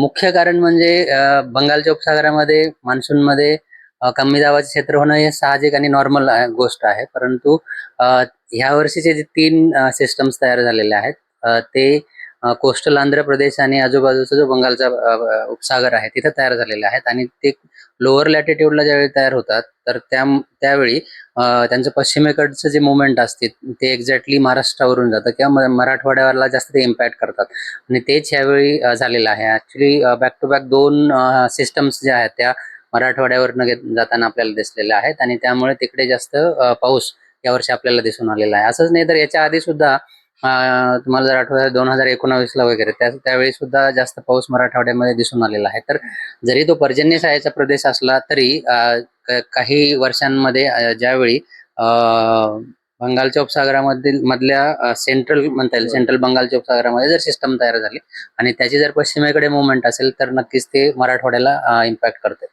मुख्य कारण म्हणजे बंगालच्या उपसागरामध्ये मान्सूनमध्ये कमी दाबाचे क्षेत्र होणं हे साहजिक आणि नॉर्मल गोष्ट आहे. परंतु ह्या वर्षीचे जे तीन सिस्टम्स तयार झालेले आहेत ते कोस्टल आंध्र प्रदेश आणि आजूबाजूचा जो बंगालचा उपसागर आहे तिथे तयार झालेले आहेत. आणि ते लोअर लॅटिट्यूडला ज्यावेळी तयार होतात तर त्या त्यावेळी त्यांचं पश्चिमेकडचं जे मुवमेंट असते ते एक्झॅक्टली महाराष्ट्रावरून जातं किंवा मराठवाड्यावरला जास्त ते इम्पॅक्ट करतात. आणि तेच ह्यावेळी झालेलं आहे. ॲक्च्युली बॅक टू बॅक दोन सिस्टम्स ज्या आहेत त्या मराठवाड्यावरनं घेत जाताना आपल्याला दिसलेल्या आहेत. आणि त्यामुळे तिकडे जास्त पाऊस पाऊस यावर्षी आपल्याला दिसून आलेला आहे. असंच नाही तर याच्या आधी सुद्धा तुम्हाला जर आठवत दोन हजार एकोणावीस ला वगैरे त्या त्यावेळी सुद्धा जास्त पाऊस मराठवाड्यामध्ये दिसून आलेला आहे. तर जरी तो पर्जन्य छायाचा प्रदेश असला तरी काही वर्षांमध्ये ज्यावेळी बंगालच्या उपसागरामधील मधल्या सेंट्रल म्हणता येईल सेंट्रल बंगालच्या उपसागरामध्ये जर सिस्टम तयार झाली आणि त्याची जर पश्चिमेकडे मुवमेंट असेल तर नक्कीच ते मराठवाड्याला इम्पॅक्ट करते.